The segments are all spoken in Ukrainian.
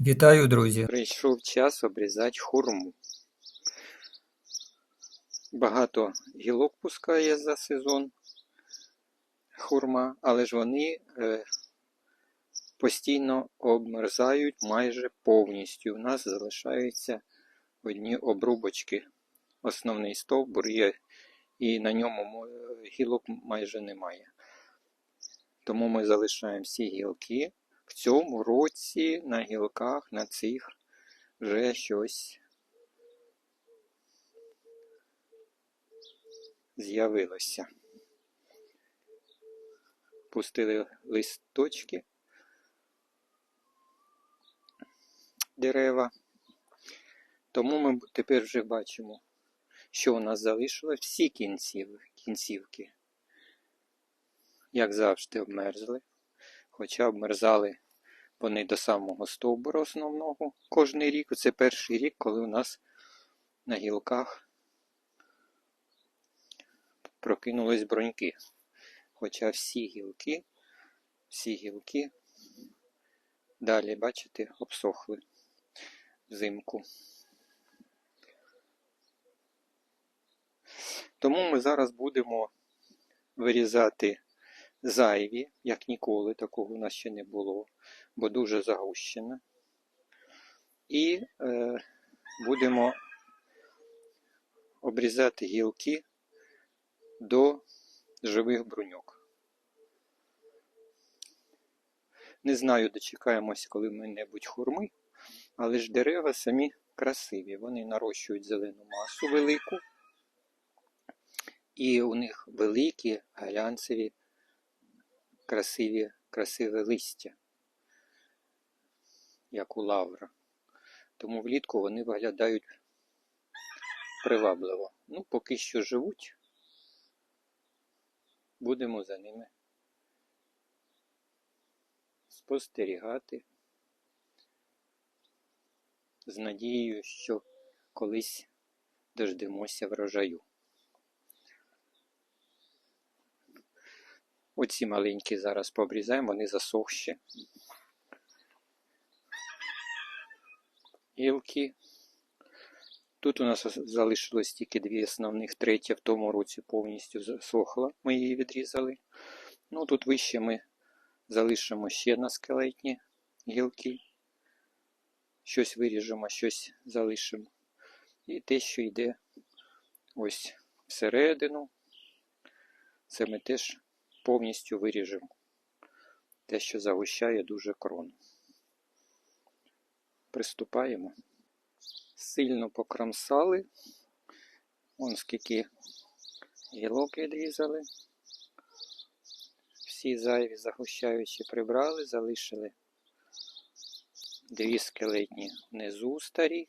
Вітаю, друзі! Прийшов час обрізати хурму. Багато гілок пускає за сезон хурма, але ж вони е, постійно обмерзають майже повністю. У нас залишаються одні обрубочки. Основний стовбур є, і на ньому гілок майже немає. Тому ми залишаємо всі гілки. В цьому році на гілках, на цих вже щось з'явилося. Пустили листочки дерева. Тому ми тепер вже бачимо, що у нас залишилось всі кінців, кінцівки, як завжди, обмерзли. Хоча обмерзали вони до самого стовбура основного кожний рік. Це перший рік, коли у нас на гілках прокинулись броньки. Хоча всі гілки, всі гілки далі, бачите, обсохли взимку. Тому ми зараз будемо вирізати зайві, як ніколи, такого у нас ще не було, бо дуже загущена. І е, будемо обрізати гілки до живих бруньок. Не знаю, дочекаємось коли-небудь хурми, але ж дерева самі красиві. Вони нарощують зелену масу велику, і у них великі глянцеві красиві, красиве листя, як у лавра. Тому влітку вони виглядають привабливо. Ну, поки що живуть, будемо за ними спостерігати з надією, що колись дождемося врожаю. Оці маленькі зараз пообрізаємо, вони засохші. Гілки. Тут у нас залишилось тільки дві основних, третя в тому році повністю засохла. Ми її відрізали. Ну тут вище ми залишимо ще на скелетні гілки. Щось виріжемо, щось залишимо. І те, що йде ось всередину, це ми теж повністю виріжемо. Те, що загущає дуже крону. Приступаємо. Сильно покромсали. Вон скільки гілок відрізали. Всі зайві загущаючі прибрали, залишили дві скелетні внизу старі.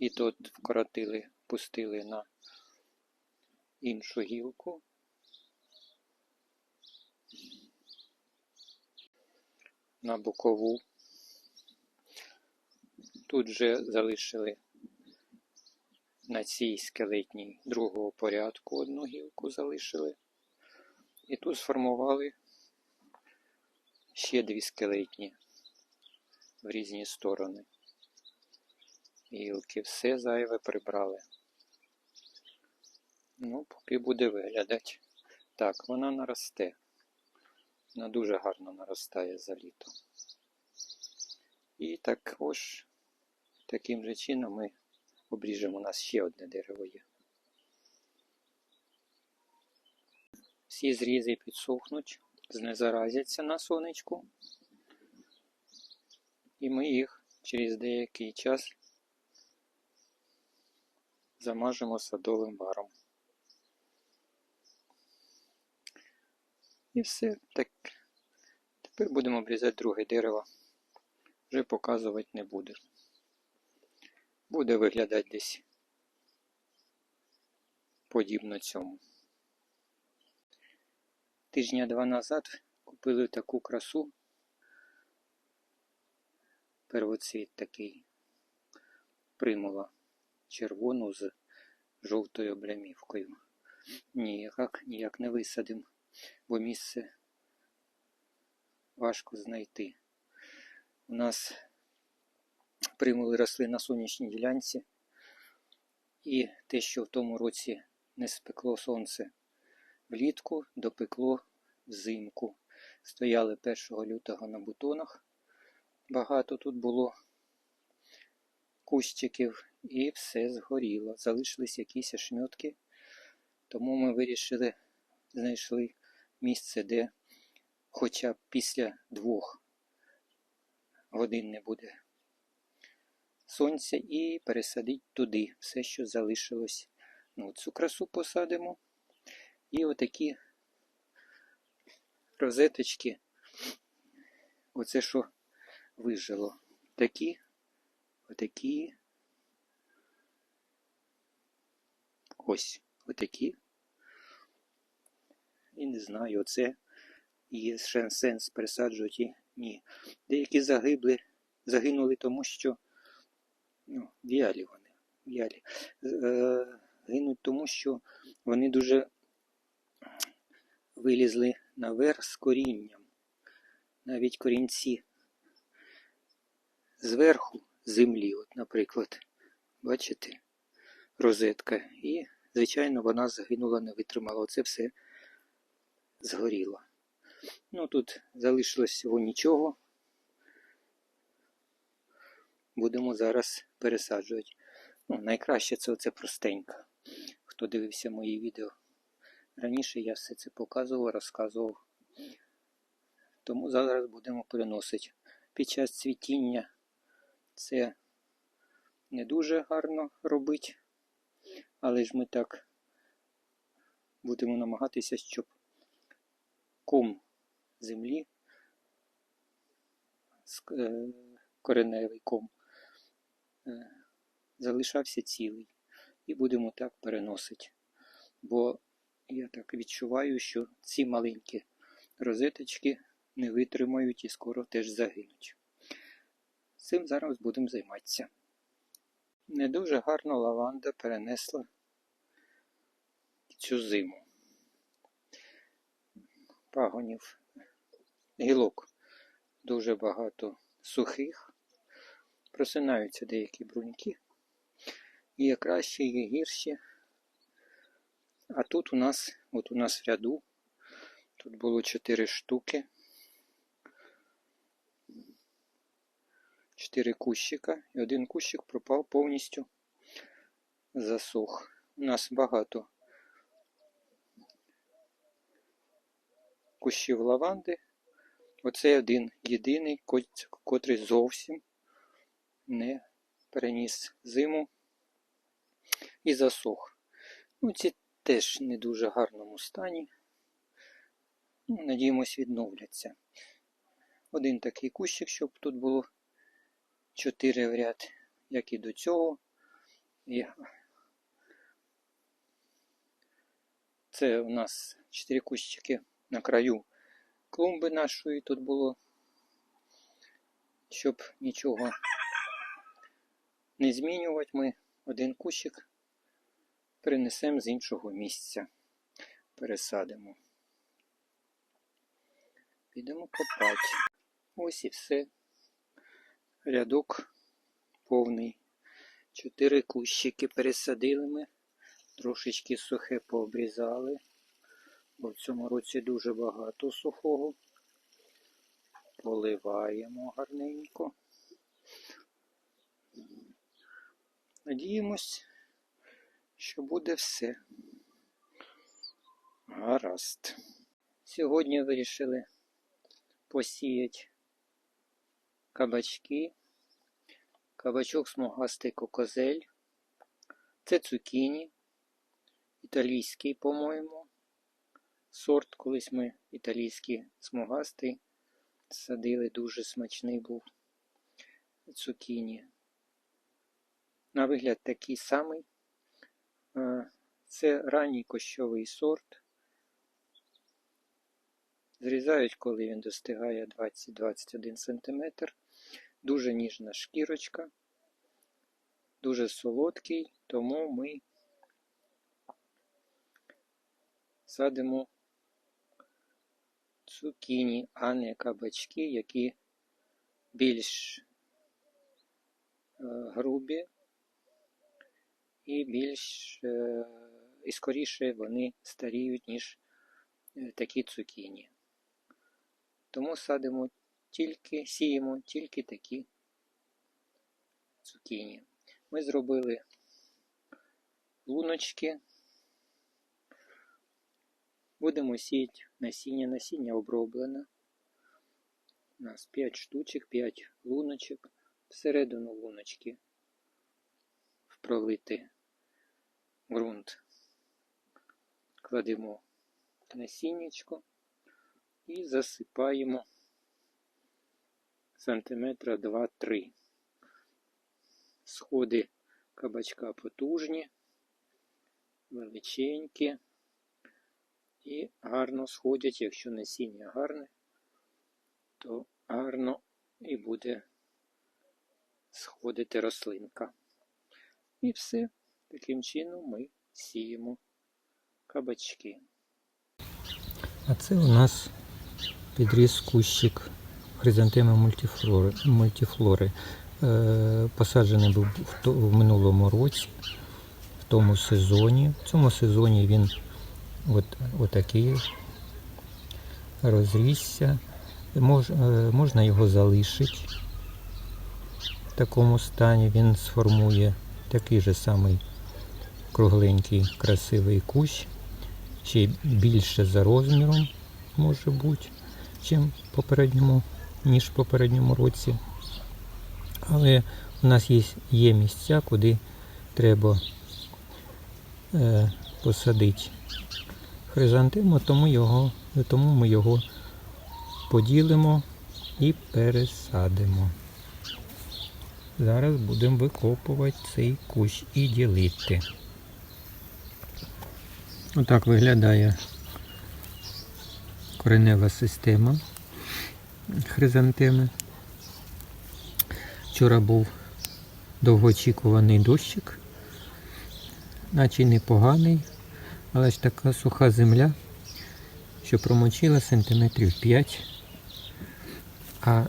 І тут вкоротили, пустили на іншу гілку. На бокову. Тут вже залишили на цій скелетній другого порядку одну гілку залишили. І тут сформували ще дві скелетні в різні сторони. Гілки все зайве прибрали. Ну, поки буде виглядати. Так, вона наросте. Вона дуже гарно наростає за літо. І також таким же чином ми обріжемо у нас ще одне дерево є. Всі зрізи підсохнуть, знезаразяться на сонечку. І ми їх через деякий час замажемо садовим варом. І все. Так. Тепер будемо обрізати друге дерево. Вже показувати не буде. Буде виглядати десь подібно цьому. Тижня два назад купили таку красу. Первоцвіт такий примула червону з жовтою облямівкою. Ніяк, ніяк не висадимо бо місце важко знайти. У нас примули росли на сонячній ділянці. І те, що в тому році не спекло сонце влітку, допекло взимку. Стояли 1 лютого на бутонах. Багато тут було кущиків і все згоріло. Залишились якісь ошметки. Тому ми вирішили, знайшли місце, де хоча б після двох годин не буде сонця, і пересадити туди все, що залишилось. Ну, цю красу посадимо. І отакі розеточки. Оце що вижило. Такі, отакі. Ось, отакі. І не знаю, оце є ще сенс пересаджувати ні. Деякі загибли, загинули тому, що ну, в'ялі вони. В'ялі. Е, гинуть тому, що вони дуже вилізли наверх з корінням. Навіть корінці зверху землі, от, наприклад, бачите, розетка. І, звичайно, вона загинула, не витримала. Оце все згоріло. Ну, тут залишилось всього нічого. Будемо зараз пересаджувати. Ну, найкраще це оце простенько. Хто дивився мої відео раніше, я все це показував, розказував. Тому зараз будемо переносити. Під час цвітіння це не дуже гарно робити, але ж ми так будемо намагатися, щоб ком землі, е, кореневий ком, е, залишався цілий. І будемо так переносити. Бо я так відчуваю, що ці маленькі розеточки не витримають і скоро теж загинуть. Цим зараз будемо займатися. Не дуже гарно лаванда перенесла цю зиму. Пагонів, гілок дуже багато сухих, просинаються деякі бруньки. Є краще, є гірші. А тут у нас, от у нас в ряду, тут було 4 штуки. 4 кущика і один кущик пропав повністю засох. У нас багато кущів лаванди. Оце один єдиний, котрий зовсім не переніс зиму і засох. Ну, ці теж не дуже гарному стані. Ну, Надіємось, відновляться. Один такий кущик, щоб тут було 4 в ряд, як і до цього. І Це у нас 4 кущики на краю клумби нашої тут було, щоб нічого не змінювати, ми один кущик перенесемо з іншого місця, пересадимо. Підемо копати. Ось і все. Рядок повний. Чотири кущики пересадили ми, трошечки сухе пообрізали, бо в цьому році дуже багато сухого. Поливаємо гарненько. Надіємось, що буде все. Гаразд. Сьогодні вирішили посіяти кабачки, кабачок смугастий кокозель, це цукіні, італійський, по-моєму, сорт, колись ми італійський смугастий садили, дуже смачний був цукіні. На вигляд такий самий. Це ранній кощовий сорт. Зрізають, коли він достигає 20-21 см. Дуже ніжна шкірочка, дуже солодкий, тому ми садимо цукіні, а не кабачки, які більш грубі і більш е, і скоріше вони старіють, ніж е, такі цукіні. Тому садимо тільки, сіємо тільки такі цукіні. Ми зробили луночки. Будемо сіяти насіння. Насіння оброблене. У нас 5 штучок, 5 луночок. Всередину луночки пролити ґрунт. Кладемо насіннячко і засипаємо сантиметра 2-3. Сходи кабачка потужні, величенькі і гарно сходять, якщо насіння гарне, то гарно і буде сходити рослинка. І все. Таким чином ми сіємо кабачки. А це у нас підріс кущик хризантеми мультифлори. мультифлори. Е, посаджений був в, в минулому році, в тому сезоні. В цьому сезоні він от, отакий розрісся. Мож, е, можна його залишити в такому стані. Він сформує такий же самий кругленький красивий кущ. Ще більше за розміром може бути, чим попередньому, ніж в попередньому році. Але у нас є, є місця, куди треба е, посадити хризантему, тому, його, тому ми його поділимо і пересадимо. Зараз будемо викопувати цей кущ і ділити. Отак виглядає коренева система хризантеми. Вчора був довгоочікуваний дощик, наче непоганий, але ж така суха земля, що промочила сантиметрів 5, а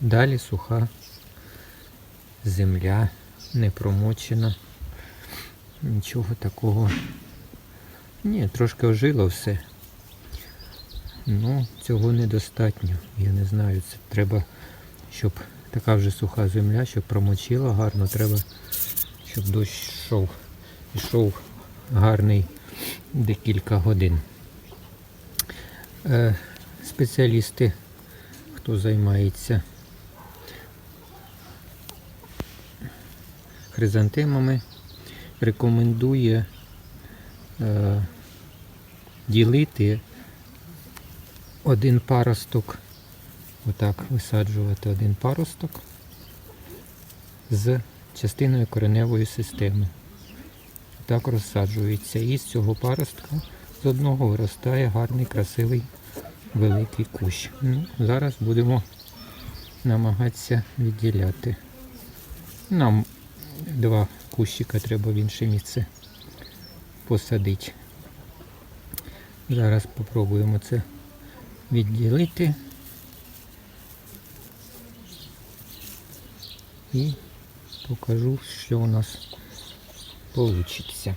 далі суха земля не промочена. Нічого такого. Ні, трошки ожило все. Ну, цього недостатньо. Я не знаю, це треба, щоб така вже суха земля, щоб промочила гарно, треба, щоб дощ йшов. Йшов гарний декілька годин. Е, спеціалісти, хто займається хризантемами, рекомендує е, ділити один паросток, отак висаджувати один паросток з частиною кореневої системи. Так розсаджується. І з цього паростка з одного виростає гарний, красивий великий кущ. Ну, зараз будемо намагатися відділяти. Нам два кущика треба в інше місце посадити. Зараз спробуємо це відділити і покажу, що у нас вийде.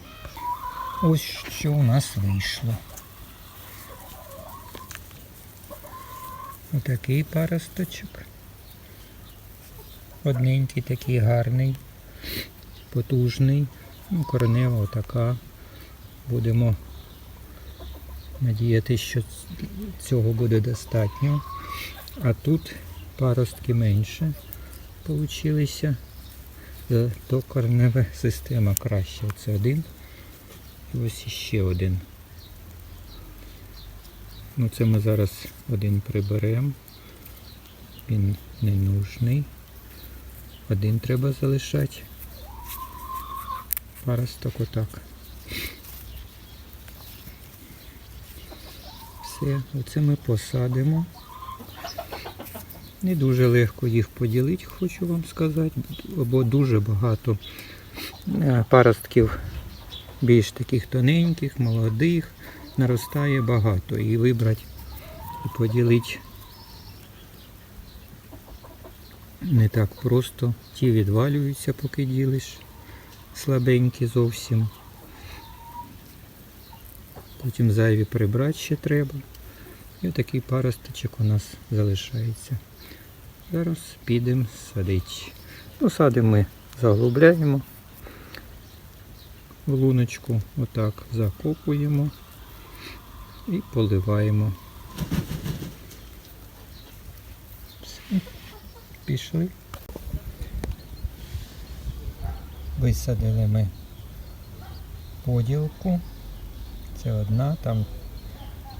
Ось що у нас вийшло. Отакий паросточок. Одненький такий гарний, потужний. Ну, отака. Будемо надіятися, що цього буде достатньо. А тут паростки менше получилися. Е, То коренева система краще. Це один. І ось іще один. Ну це ми зараз один приберемо. Він не нужний. Один треба залишати. Паросток отак. Все, оце ми посадимо. Не дуже легко їх поділити, хочу вам сказати, бо дуже багато е, паростків більш таких тоненьких, молодих, наростає багато. І вибрати і поділити не так просто. Ті відвалюються, поки ділиш. Слабенькі зовсім. Потім зайві прибрати ще треба. І отакий паросточок у нас залишається. Зараз підемо садити. Ну, садимо ми заглубляємо в луночку, отак закопуємо і поливаємо. Все, пішли. Висадили ми поділку. Це одна, там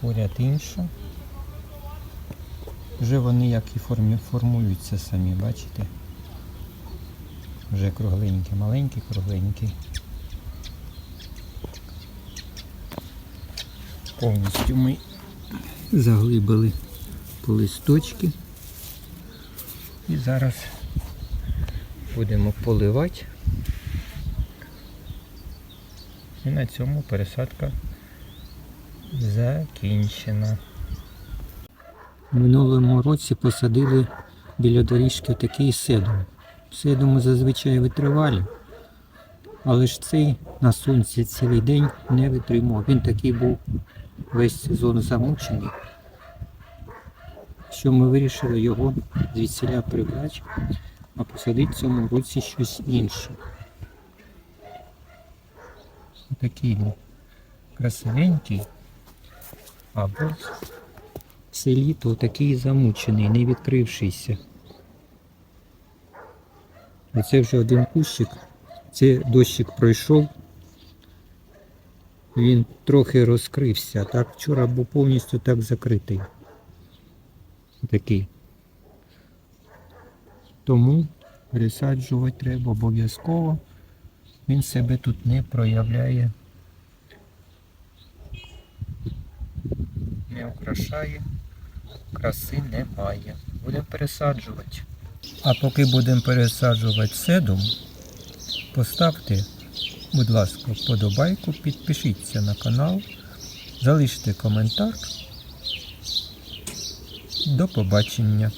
поряд інша. Вже вони як і формі- формуються самі, бачите? Вже кругленькі, маленькі, кругленькі. Повністю ми заглибили по листочки. І зараз будемо поливати. І на цьому пересадка закінчена. Минулому році посадили біля доріжки такий седум. Седуми зазвичай витривалі, але ж цей на сонці цілий день не витримав. Він такий був весь сезон замучений, що ми вирішили його звідсіля прибрати, а посадити в цьому році щось інше. Такий красивенький, або все літо такий замучений, не відкрившийся. Оце вже один кущик. Це дощик пройшов. Він трохи розкрився. Так вчора був повністю так закритий. Такий. Тому пересаджувати треба обов'язково. Він себе тут не проявляє. Не украшає, краси немає. Будемо пересаджувати. А поки будемо пересаджувати седум, поставте, будь ласка, вподобайку, підпишіться на канал, залиште коментар. До побачення.